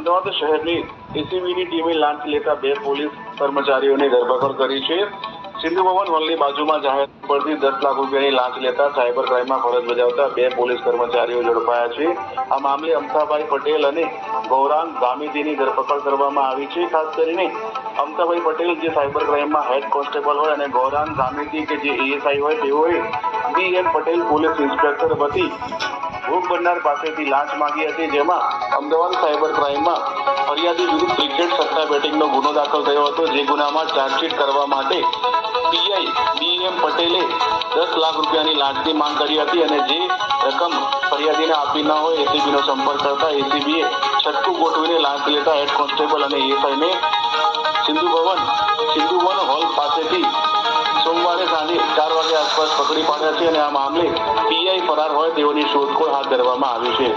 અમદાવાદ શહેરની એસીબીની ટીમે લાંચ લેતા બે પોલીસ કર્મચારીઓની ધરપકડ કરી છે. સિંધુ ભવન હોલની બાજુમાં જાહેર પરથી દસ લાખ રૂપિયાની લાંચ લેતા સાયબર ક્રાઇમમાં ફરજ બજાવતા બે પોલીસ કર્મચારીઓ ઝડપાયા છે. આ મામલે અમતાભાઈ પટેલ અને ગૌરાંગ ગામીતીની ધરપકડ કરવામાં આવી છે. ખાસ કરીને અમતાભાઈ પટેલ, જે સાયબર ક્રાઇમમાં હેડ કોન્સ્ટેબલ હોય, અને ગૌરાંગ ગામીતી કે જે એએસઆઈ હોય, તેઓએ B N Patel police inspector વતી ભોગ બનનાર પાસેથી લાંચ માંગી હતી, જેમાં અમદાવાદ સાયબર ક્રાઇમમાં ફરિયાદી વિરુદ્ધ ક્રિકેટ સત્તા બેટિંગનો ગુનો દાખલ થયો હતો, જે ગુનામાં ચાર્જશીટ કરવા માટે પીઆઈ બી એમ પટેલે દસ લાખ રૂપિયાની લાંચની માંગ કરી હતી અને જે રકમ ફરિયાદીને આપી ન હોય, એસીબીનો સંપર્ક કરતા એસીબીએ છઠ્ઠું ગોઠવીને લાંચ લેતા હેડ કોન્સ્ટેબલ અને એસઆઈને સિંધુ ભવન પકડી પાડ્યા છે અને આ મામલે પીઆઈ ફરાર હોય તેઓની શોધખોળ હાથ ધરવામાં આવી છે.